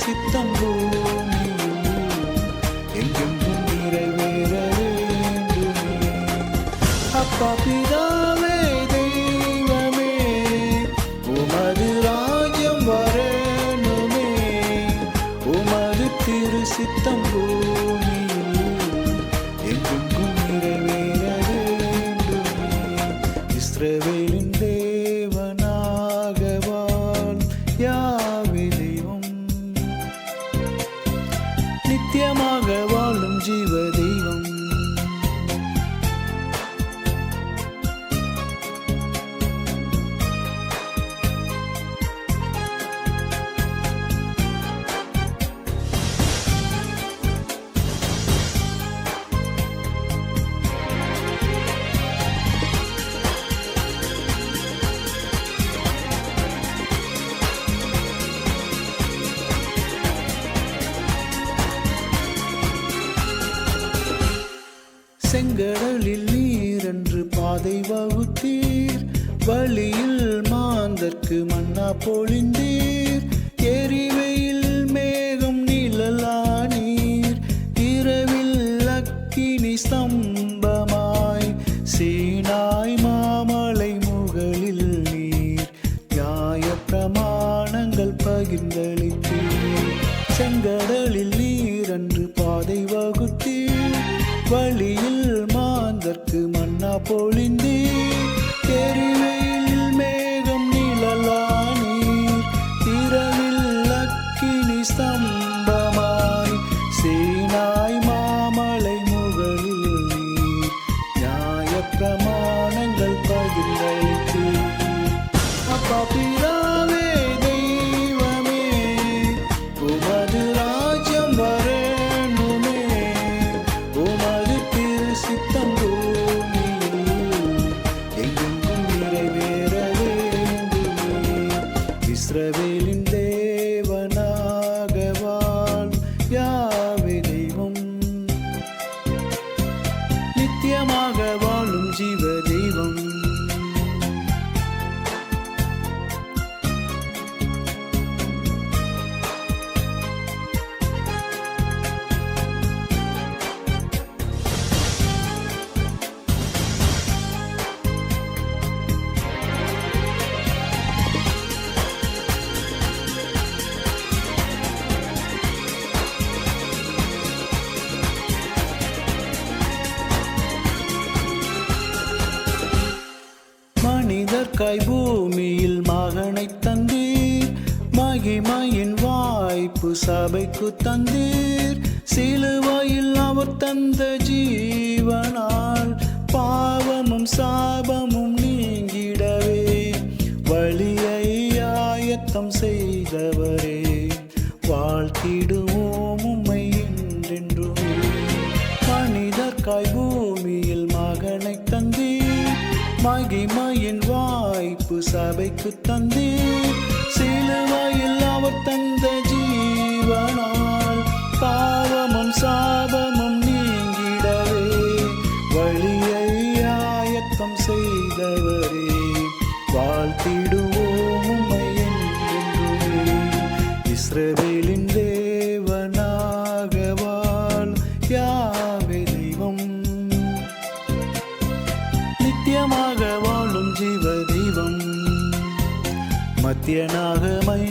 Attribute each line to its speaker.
Speaker 1: சித்தம் பூமியில் எங்கெங்கும் நிறைவேற வேண்டுமே. அப்பா பிதாவே தெய்வமே உமது ராஜ்யம் வரணுமே. உமது திரு சித்தம் பூமியில் எங்கெங்கும் நிறைவேற வேண்டுமே. செங்கடலில் நீரென்று பாதை வகுத்தீர். வழியில் மாந்தற்கு மன்னா பொழிந்தீர். எரிவையில் மன்னா பொழிந்தீர் எரிவையில் மேகம் நிழலானீர் இரவில் அக்கினி ஸ்தம்பமாய். சீனாய் இஸ்ரவேலின் சபைக்கு தந்தீர். சிலுவையில் அவர் தந்த ஜீவனால் பாவமும் சாபமும் நீங்கிடவே. வழியை ஆயத்தம் செய்தவரே வாழ்த்திடுவோம் உம்மை என்றென்றும். மனிதர்காய் பூமியில் மகனை தந்தீர். மகிமையின் வாய்ப்பு சபைக்கு தந்தீர். மத்தியனாக மை